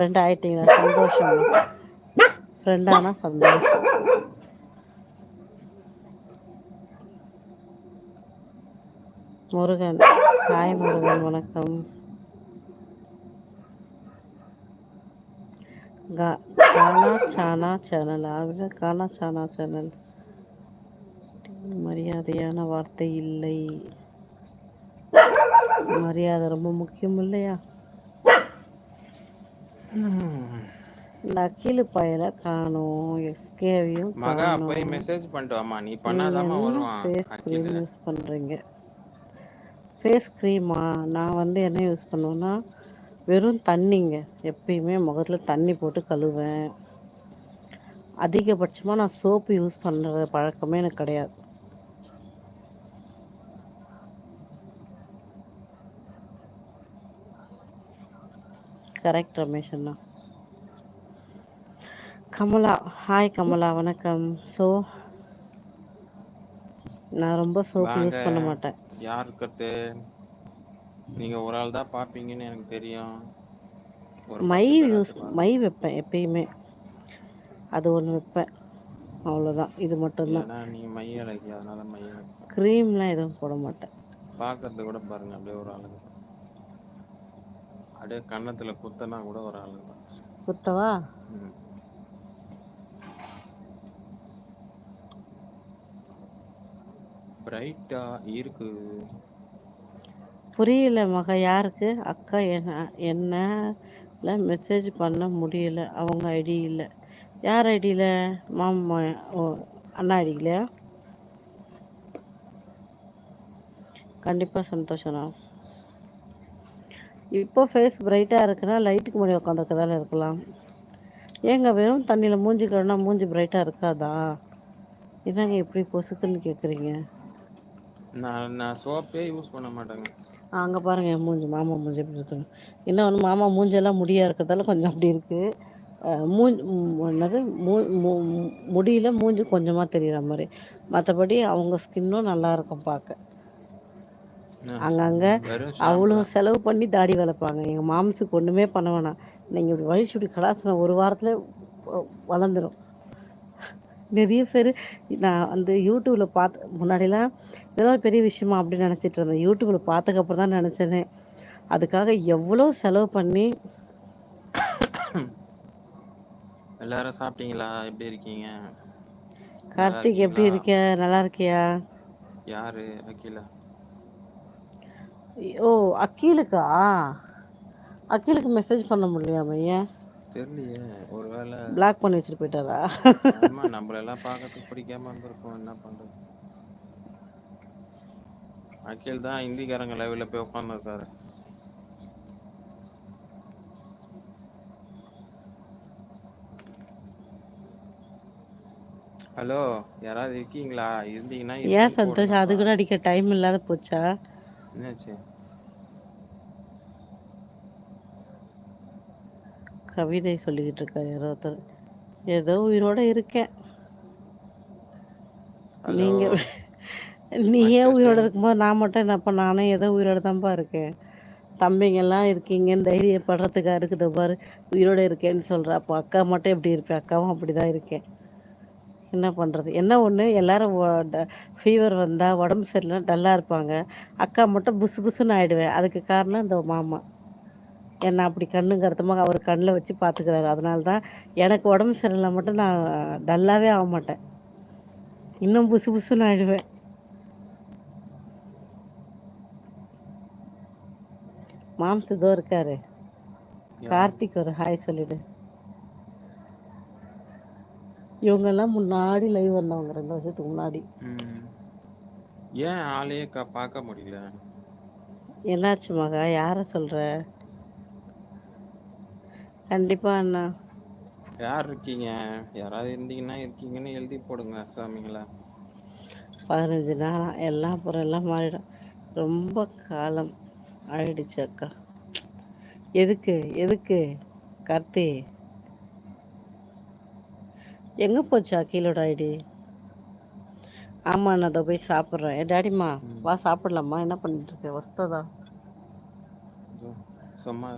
Friend ஆயிட்டீங்களா? சந்தோஷம்? ஃப்ரெண்டானா சந்தோஷம். முருகன் ஹாய் முருகன் வணக்கம். கா கானா சானா சேனல். ஆவில கானா சானா சேனல். மரியாதையான வார்த்தை இல்லை. மரியாதை ரொம்ப முக்கியம் இல்லையா? இந்த அக்கிலு பயல காணும் எஸ்கேவையும் மகா போய் மெசேஜ் பண்ணிட்டு வாமா நீ பண்ணாதாம்மா வருவான் ஃபேஸ் க்ரீம் அகில. யூஸ் பண்ணுறீங்க ஃபேஸ் க்ரீமா நான் வந்து என்ன யூஸ் பண்ணுவேன்னா வெறும் தண்ணிங்க. எப்பயுமே முகத்தில் தண்ணி போட்டு கழுவேன். அதிகபட்சமாக நான் சோப்பு யூஸ் பண்ணுற பழக்கமே எனக்கு கிடையாது. கரெக்ட் ரமேஷ் அண்ணா. கமலா ஹாய் கமலா வணக்கம். ஸோ நான் ரொம்ப வாங்க. யூஸ் பண்ண மாட்டேன். யார் இருக்கிறது? நீங்க ஒரு ஆள் தான் பாப்பீங்கன்னு எனக்கு தெரியும். மை யூஸ் மை வைப்பேன் எப்பயுமே. அது ஒன்று வைப்பேன். அவ்வளோதான் இது மட்டும்தான். நீ மைய அழகி அதனால மைய க்ரீம்லாம் எதுவும் போட மாட்டேன். பாக்குறது கூட பாருங்க அப்படியே ஒரு ஆளுங்க அப்படியே கன்னத்துல குத்தனா கூட ஒரு தான். குத்தவா. பிரைட்டா இருக்கு. புரியல மக யாருக்கு? அக்கா என்ன என்னால் மெசேஜ் பண்ண முடியல. அவங்க ஐடி இல்லை. யார் ஐடியில் மாமா ஓ அண்ணா ஐடியிலையா கண்டிப்பாக சந்தோஷம்ண்ணா இப்போ ஃபேஸ் பிரைட்டாக இருக்குன்னா லைட்டுக்கு முன்னாடி உட்காந்துருக்கதால இருக்கலாம். ஏங்க வெறும் தண்ணியில் மூஞ்சி கழுவினா மூஞ்சி பிரைட்டாக இருக்காதா? என்னங்க இப்படி பொசுக்குன்னு கேட்குறீங்க நான் நான் சோப்பே யூஸ் பண்ண மாட்டேங்க. அங்கே பாருங்க என் மூஞ்சி மாமா மூஞ்சி எப்படி இருக்குன்னு. இன்னொன்று மாமா மூஞ்செல்லாம் முடியாக இருக்கிறதால கொஞ்சம் அப்படி இருக்குது மூஞ்சி என்னது? மூ முடியில மூஞ்சி கொஞ்சமாக தெரிகிற மாதிரி. மற்றபடி அவங்க ஸ்கின்னும் நல்லா இருக்கும் பார்க்க. அங்கங்கே அவ்வளோ செலவு பண்ணி தாடி வளர்ப்பாங்க. எங்கள் மாம்ஸுக்கு ஒன்றுமே பண்ண வேணாம். நீங்கள் இப்படி வழிச்சு இப்படி கலாசின ஒரு வாரத்தில் வளர்ந்துடும் நிறைய பேர் நான் அந்த யூடியூப்பில் பார்த்து முன்னாடிலாம் ஒரு பெரிய விஷயமா அப்படின்னு நினச்சிட்டு இருந்தேன். யூடியூப்பில் பார்த்ததுக்கப்புறம் தான் நினச்சேனே. அதுக்காக எவ்வளோ செலவு பண்ணி எல்லாரும் சாப்பிட்டீங்களா? எப்படி இருக்கீங்க? கார்த்திக் எப்படி இருக்க? நல்லா இருக்கியா? யாரு? அகிலா ஓ அக்கீலுக்கா? அக்கீலுக்கு மெசேஜ் பண்ண முடியலையா ஏன் தெரியலையே ஒருவேளை பிளாக் பண்ணி வச்சுட்டு போயிட்டாரா? ஆமா நம்மளெல்லாம் பார்க்கறதுக்கு பிடிக்காம இருந்திருக்கும். என்ன பண்றது? அகில் தான் ஹிந்திக்காரங்க லைவ்ல போய் உட்காந்துருக்காரு ஹலோ யாராவது இருக்கீங்களா? இருந்தீங்கன்னா ஏன் சந்தோஷம் அது கூட அடிக்க டைம் இல்லாத போச்சா? என்னாச்சு? கவிதை சொல்லிக்கிட்டு இருக்காரு யாரோ ஒருத்தர். ஏதோ உயிரோட இருக்கேன். நீங்க நீ ஏன் உயிரோட இருக்கும்போது நான் மட்டும் என்னப்பா நானும் ஏதோ உயிரோட தான்ப்பா இருக்கேன். தம்பிங்கெல்லாம் இருக்கீங்கன்னு தைரியப்படுறதுக்காக இருக்குது பாரு. உயிரோட இருக்கேன்னு சொல்கிற அப்போ அக்கா மட்டும் எப்படி இருப்பேன்? அக்காவும் அப்படி தான் இருக்கேன். என்ன பண்ணுறது என்ன ஒன்று எல்லாரும் ஃபீவர் வந்தால் உடம்பு சரியில்லைனா டல்லாக இருப்பாங்க. அக்கா மட்டும் புசு புசுன்னு ஆயிடுவேன். அதுக்கு காரணம் இந்த மாமா. என்னை அப்படி கண்ணுங்க அர்த்தமாக அவர் கண்ணில் வச்சு பார்த்துக்கிறாரு அதனால தான் எனக்கு உடம்பு சரியில்லை மட்டும் நான் டல்லாகவே ஆக மாட்டேன். இன்னும் புசு புசுன்னு ஆயிடுவேன். மாம்ஸ் இதோ இருக்காரு. கார்த்திக் ஒரு ஹாய் சொல்லிடு. இவங்கெல்லாம் முன்னாடி லைவ் வந்தவங்க ரெண்டு வருஷத்துக்கு முன்னாடி. ஏன் ஆளையே பார்க்க முடியல? என்னாச்சு மகா? யாரை சொல்ற? கண்டிப்பா அண்ணா. யார் இருக்கீங்க யாராவது இருந்தீங்கன்னா இருக்கீங்கன்னு எழுதி போடுங்க சாமிங்களா பதினஞ்சு நாளாம் எல்லாம் அப்புறம் எல்லாம் மாறிடும். ரொம்ப காலம் ஆயிடுச்சு அக்கா. எதுக்கு எதுக்கு கார்த்தி? எங்கே போச்சு அக்கீலோட ஐடி? ஆமாம் நான் அதை போய் சாப்பிட்றேன். ஏ டாடிம்மா ம். வா சாப்பிடலாமா என்ன பண்ணிட்டு இருக்க? வஸ்ததா? இதோ சும்மா